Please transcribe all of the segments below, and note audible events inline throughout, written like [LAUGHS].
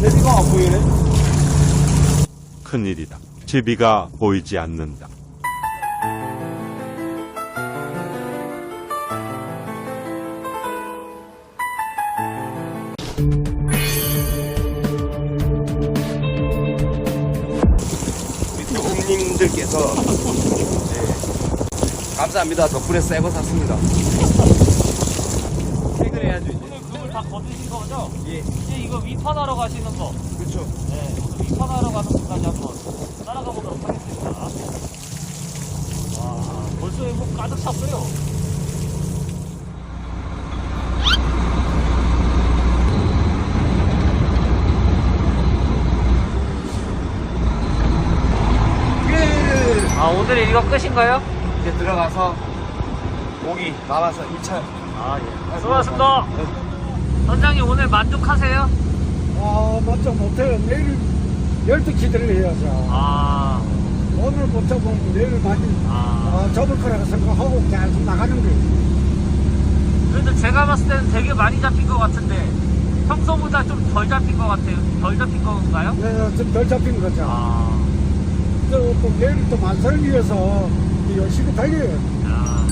제비가 안 보이네. 큰일이다. 제비가 보이지 않는다. 고객님들께서 네, 감사합니다. 덕분에 새거 샀습니다. 퇴근해야죠 이제. 다 거두신 거죠? 예, 이제 이거 위판하러 가시는 거. 그렇죠. 네, 오늘 위판하러 가는 곳까지 한번 따라가 보도록 하겠습니다. 와, 벌써 이거 가득 찼어요. 예. 아, 오늘 이거 끝인가요? 이제 들어가서 고기 남아서 2차. 아, 예. 수고하셨습니다. 선장님 오늘 만족하세요? 아, 맞죠. 못해요. 내일 12시들을 해야죠. 아, 오늘 못 잡으면 내일 많이 아. 아, 접을 거라고 생각하고 계속 나가는 거예요. 그래도 제가 봤을 때는 되게 많이 잡힌 것 같은데 평소보다 좀 덜 잡힌 것 같아요. 덜 잡힌 건가요? 네, 좀 덜 잡힌 거죠. 아, 또, 또 내일 또 만선을 위해서 열심히 달려요. 아,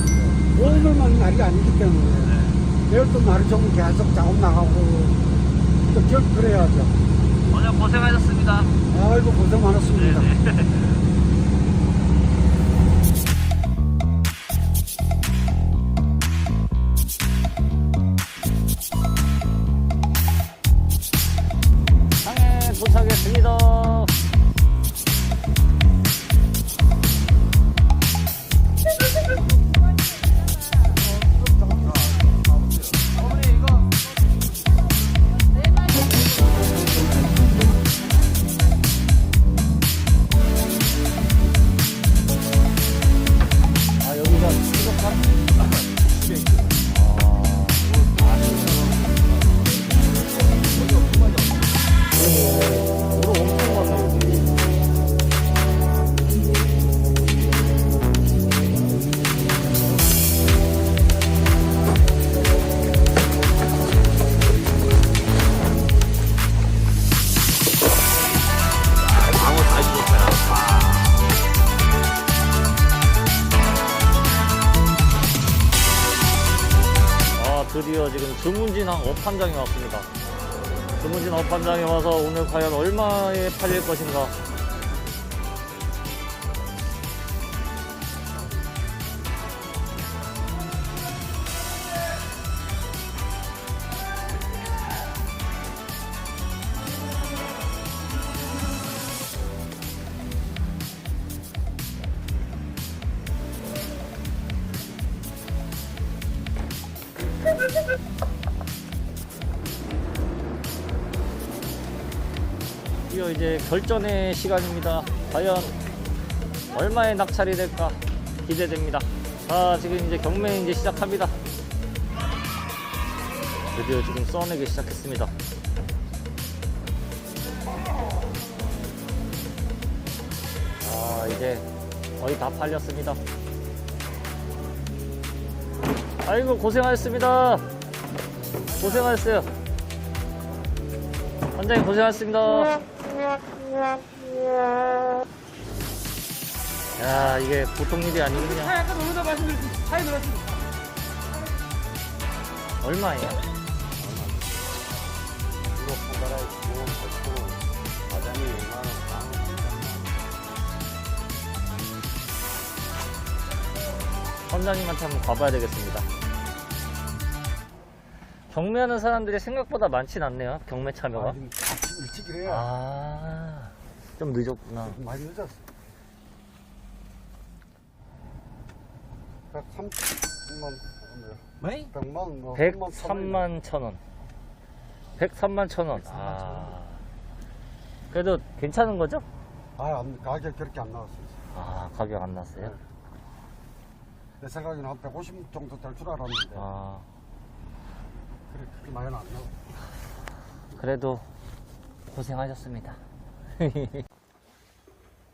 오늘만 날이 아니기 때문에. 네. 또 날이 좀 계속 작업 나가고 또 결, 그래야죠. 오늘 고생하셨습니다. 아이고, 고생 많았습니다. [LAUGHS] 드디어 지금 주문진항 어판장에 왔습니다. 주문진 어판장에 와서 오늘 과연 얼마에 팔릴 것인가? 드디어 이제 결전의 시간입니다. 과연 얼마의 낙찰이 될까 기대됩니다. 아 지금 이제 경매 이제 시작합니다. 드디어 지금 써내기 시작했습니다. 아 이제 거의 다 팔렸습니다. 아이고 고생하셨습니다. 고생하셨어요. 환장님 고생하셨습니다. 야 이게 보통 일이 아니군요. 차 약간 오르다 말씀드릴 차에 들었습니다. 얼마예요? 이거 가나라 5원 1 0 선장님한테 한번 가봐야 되겠습니다. 경매하는 사람들이 생각보다 많진 않네요. 경매 참여가. 아, 좀 일찍 이래야 아, 좀 늦었구나. 많이 늦었어. 103만, 네? 100만, 뭐. 103만 천 원. 103만 천 원. 아. 그래도 괜찮은 거죠? 아, 안, 가격 그렇게 안 나왔어요. 아, 가격 안 났어요? 내 생각에는 한 150 정도 될 줄 알았는데. 아, 그래, 그렇게 많이 안 나와. 그래도 고생하셨습니다. [LAUGHS]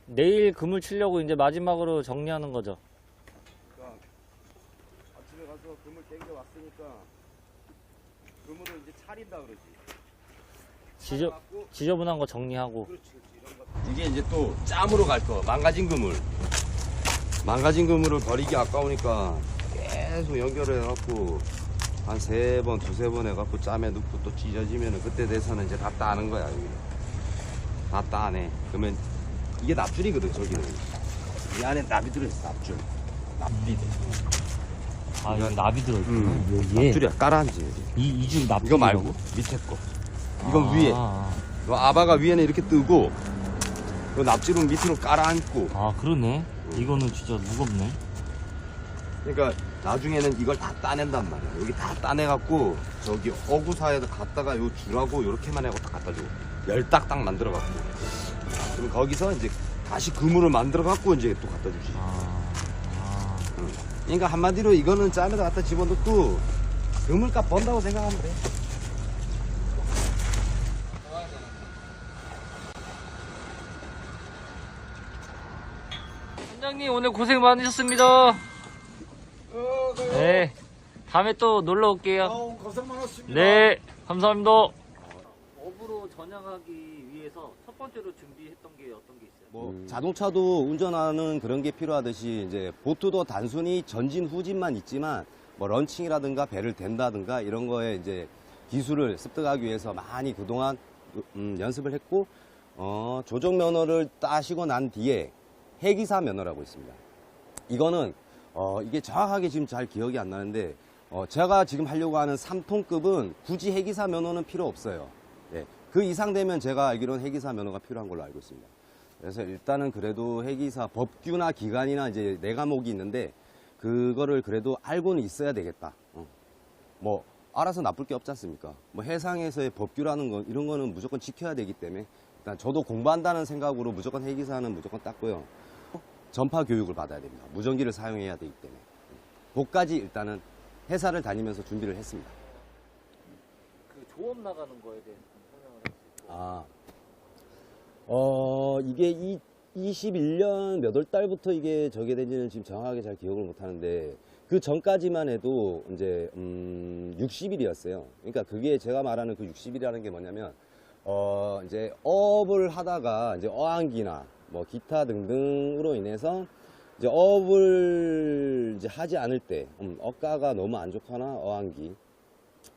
내일 그물 치려고 이제 마지막으로 정리하는 거죠. 아침에 가서 그물 땡겨 왔으니까 그물을 이제 차린다 그러지. 지저, 지저분한 거 정리하고. 이게 이제 또 짬으로 갈 거. 망가진 그물. 망가진 그물을 버리기 아까우니까 계속 연결을 해갖고 한 세 번, 두세 번 해갖고 짬에 넣고 또 찢어지면은 그때 돼서는 이제 다 따는 거야, 여기. 다 따네. 그러면 이게 납줄이거든, 저기는. 이 안에 납이 들어있어, 납줄. 납비들. 아, 여기 나비 들어있구나. 음, 여기에. 납줄이야, 깔아앉지. 이, 이중 나비. 이거 말고, 밑에 거. 이건 아, 위에. 아, 이 아바가 위에는 이렇게 뜨고, 그 납줄은 밑으로 깔아앉고. 아, 그러네. 이거는 진짜 무겁네. 그러니까 나중에는 이걸 다 따낸단 말이야. 여기 다 따내갖고 저기 어구사에다 갖다가 요 줄하고 요렇게만 하고 다 갖다 줘. 열딱딱 만들어갖고. 그럼 거기서 이제 다시 그물을 만들어갖고 이제 또 갖다 주지. 아, 아. 그러니까 한마디로 이거는 짬에다 갖다 집어넣고 그물값 번다고 생각하면 돼. 원장님 오늘 고생 많으셨습니다. 네. 다음에 또 놀러 올게요. 아우, 고생 많았습니다. 네. 감사합니다. 업으로 전향하기 위해서 첫 번째로 준비했던 게 어떤 게 있어요? 뭐 자동차도 운전하는 그런 게 필요하듯이 이제 보트도 단순히 전진 후진만 있지만 뭐 런칭이라든가 배를 댄다든가 이런 거에 이제 기술을 습득하기 위해서 많이 그동안 음, 연습을 했고 어, 조종 면허를 따시고 난 뒤에 해기사 면허라고 있습니다. 이거는 어, 이게 정확하게 지금 잘 기억이 안 나는데 어, 제가 지금 하려고 하는 3톤급은 굳이 해기사 면허는 필요 없어요. 예, 그 이상 되면 제가 알기로는 해기사 면허가 필요한 걸로 알고 있습니다. 그래서 일단은 그래도 해기사 법규나 기간이나 이제 네 과목이 있는데 그거를 그래도 알고는 있어야 되겠다. 어. 뭐 알아서 나쁠 게 없지 않습니까? 뭐 해상에서의 법규라는 건 이런 거는 무조건 지켜야 되기 때문에 일단 저도 공부한다는 생각으로 무조건 해기사는 무조건 땄고요. 전파 교육을 받아야 됩니다. 무전기를 사용해야 되기 때문에 그까지 일단은 회사를 다니면서 준비를 했습니다. 그 조업 나가는 거에 대해서 좀 설명을 해주세요. 아, 어, 이게 이 21년 몇 월 달부터 이게 저게 된지는 지금 정확하게 잘 기억을 못 하는데 그 전까지만 해도 이제 음 60일이었어요. 그러니까 그게 제가 말하는 그 60일이라는 게 뭐냐면 어 이제 어업을 하다가 이제 어항기나 뭐 기타 등등으로 인해서 이제 어업을 이제 하지 않을 때 음, 어가가 너무 안 좋거나 어항기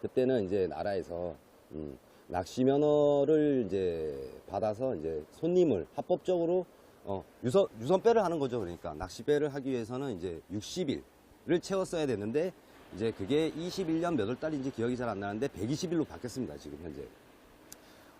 그때는 이제 나라에서 음, 낚시 면허를 이제 받아서 이제 손님을 합법적으로 어, 유선 유선배를 하는 거죠. 그러니까 낚시배를 하기 위해서는 이제 60일을 채웠어야 되는데 이제 그게 21년 몇 월 달인지 기억이 잘 안 나는데 120일로 바뀌었습니다. 지금 현재.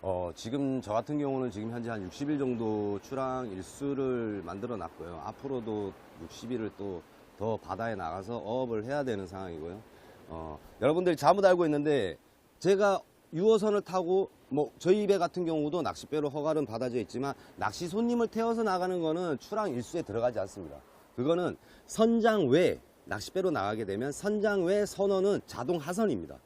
어, 지금 저 같은 경우는 지금 현재 한 60일 정도 출항 일수를 만들어 놨고요. 앞으로도 60일을 또 더 바다에 나가서 어업을 해야 되는 상황이고요. 어, 여러분들이 잘못 알고 있는데 제가 유어선을 타고 뭐 저희 배 같은 경우도 낚싯배로 허가는 받아져 있지만 낚시 손님을 태워서 나가는 거는 출항 일수에 들어가지 않습니다. 그거는 선장 외 낚싯배로 나가게 되면 선장 외 선원은 자동 하선입니다.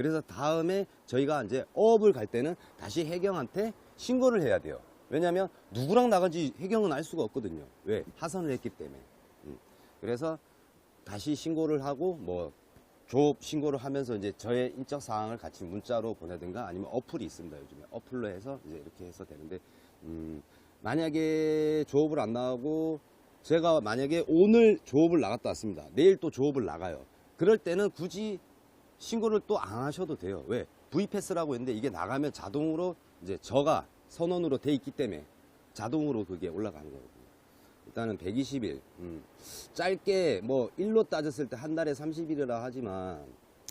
그래서 다음에 저희가 이제 어업을 갈 때는 다시 해경한테 신고를 해야 돼요. 왜냐하면 누구랑 나간지 해경은 알 수가 없거든요. 왜? 하선을 했기 때문에. 음. 그래서 다시 신고를 하고 뭐 조업 신고를 하면서 이제 저의 인적 사항을 같이 문자로 보내든가 아니면 어플이 있습니다. 요즘에 어플로 해서 이제 이렇게 해서 되는데 음, 만약에 조업을 안 나가고 제가 만약에 오늘 조업을 나갔다 왔습니다. 내일 또 조업을 나가요. 그럴 때는 굳이 신고를 또 안 하셔도 돼요. 왜? V패스라고 있는데 이게 나가면 자동으로 이제 저가 선언으로 돼 있기 때문에 자동으로 그게 올라가는 거거든요. 일단은 120일. 음, 짧게 뭐 일로 따졌을 때 한 달에 30일이라 하지만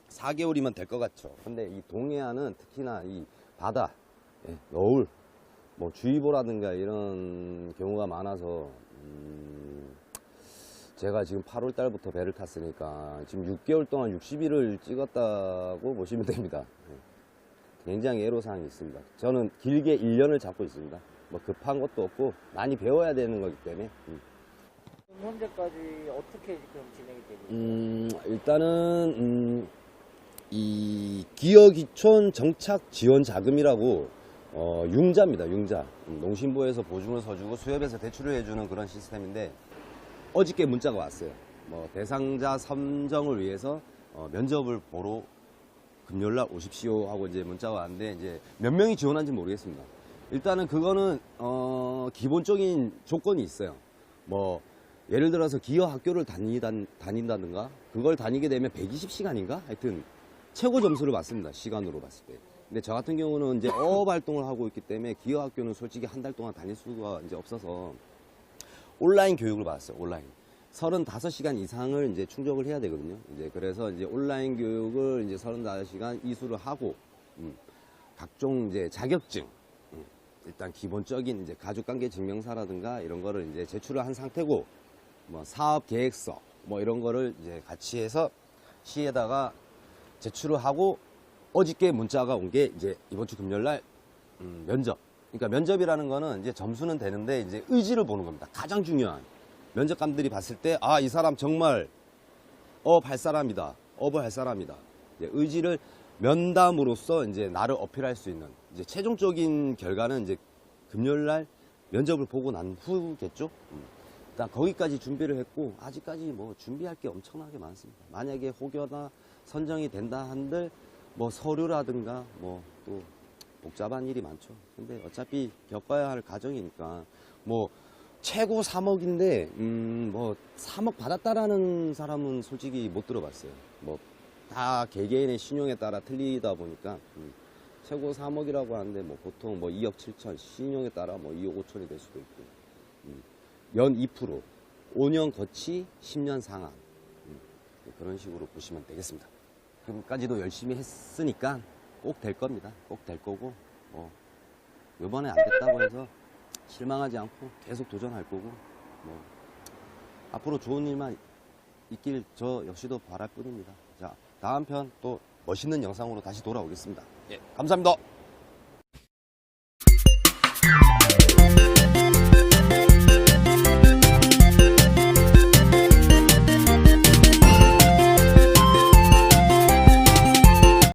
4개월이면 될 것 같죠. 근데 이 동해안은 특히나 이 바다, 예, 너울, 뭐 주의보라든가 이런 경우가 많아서 음, 제가 지금 8월 달부터 배를 탔으니까 지금 6개월 동안 60일을 찍었다고 보시면 됩니다. 예. 굉장히 애로사항이 있습니다. 저는 길게 1년을 잡고 있습니다. 뭐 급한 것도 없고 많이 배워야 되는 거기 때문에 음. 현재까지 어떻게 지금 진행이 되고 있어요? 음, 일단은 음, 이 기어기촌 정착 지원 자금이라고 어, 융자입니다. 융자. 음, 농심부에서 보증을 서주고 수협에서 대출을 해주는 그런 시스템인데 어저께 문자가 왔어요. 뭐 대상자 선정을 위해서 어, 면접을 보러 금요일 날 오십시오 하고 이제 문자가 왔는데 이제 몇 명이 지원한지 모르겠습니다. 일단은 그거는 어 기본적인 조건이 있어요. 뭐 예를 들어서 기어 학교를 다니다, 다닌다든가 그걸 다니게 되면 120시간인가 하여튼 최고 점수를 받습니다. 시간으로 봤을 때. 근데 저 같은 경우는 이제 어업 활동을 하고 있기 때문에 기어 학교는 솔직히 한 달 동안 다닐 수가 이제 없어서 온라인 교육을 받았어요. 온라인. 35시간 이상을 이제 충족을 해야 되거든요. 이제 그래서 이제 온라인 교육을 이제 35시간 이수를 하고 음, 각종 이제 자격증 음, 일단 기본적인 이제 가족관계 증명서라든가 이런 거를 이제 제출을 한 상태고 뭐 사업 계획서 뭐 이런 거를 이제 같이 해서 시에다가 제출을 하고 어저께 문자가 온 게 이제 이번 주 금요일 날 음, 면접. 그러니까 면접이라는 거는 이제 점수는 되는데 이제 의지를 보는 겁니다. 가장 중요한 면접관들이 봤을 때 아 이 사람 정말 업할 사람이다. 업을 할 사람이다. 이제 의지를 면담으로써 이제 나를 어필할 수 있는 이제 최종적인 결과는 이제 금요일 날 면접을 보고 난 후겠죠. 음. 일단 거기까지 준비를 했고 아직까지 뭐 준비할 게 엄청나게 많습니다. 만약에 혹여나 선정이 된다 한들 뭐 서류라든가 뭐또 복잡한 일이 많죠. 근데 어차피 겪어야 할 과정이니까 뭐 최고 3억인데 음 뭐 3억 받았다라는 사람은 솔직히 못 들어봤어요. 뭐 다 개개인의 신용에 따라 틀리다 보니까 음, 최고 3억이라고 하는데 뭐 보통 뭐 2억 7천 신용에 따라 뭐 2억 5천이 될 수도 있고 음, 연2% 5년 거치 10년 상환 음, 그런 식으로 보시면 되겠습니다. 지금까지도 열심히 했으니까 꼭 될 겁니다. 꼭 될 거고 뭐 이번에 안 됐다고 해서 실망하지 않고 계속 도전할 거고 뭐 앞으로 좋은 일만 있길 저 역시도 바랄 뿐입니다. 자 다음 편 또 멋있는 영상으로 다시 돌아오겠습니다. 예, 감사합니다.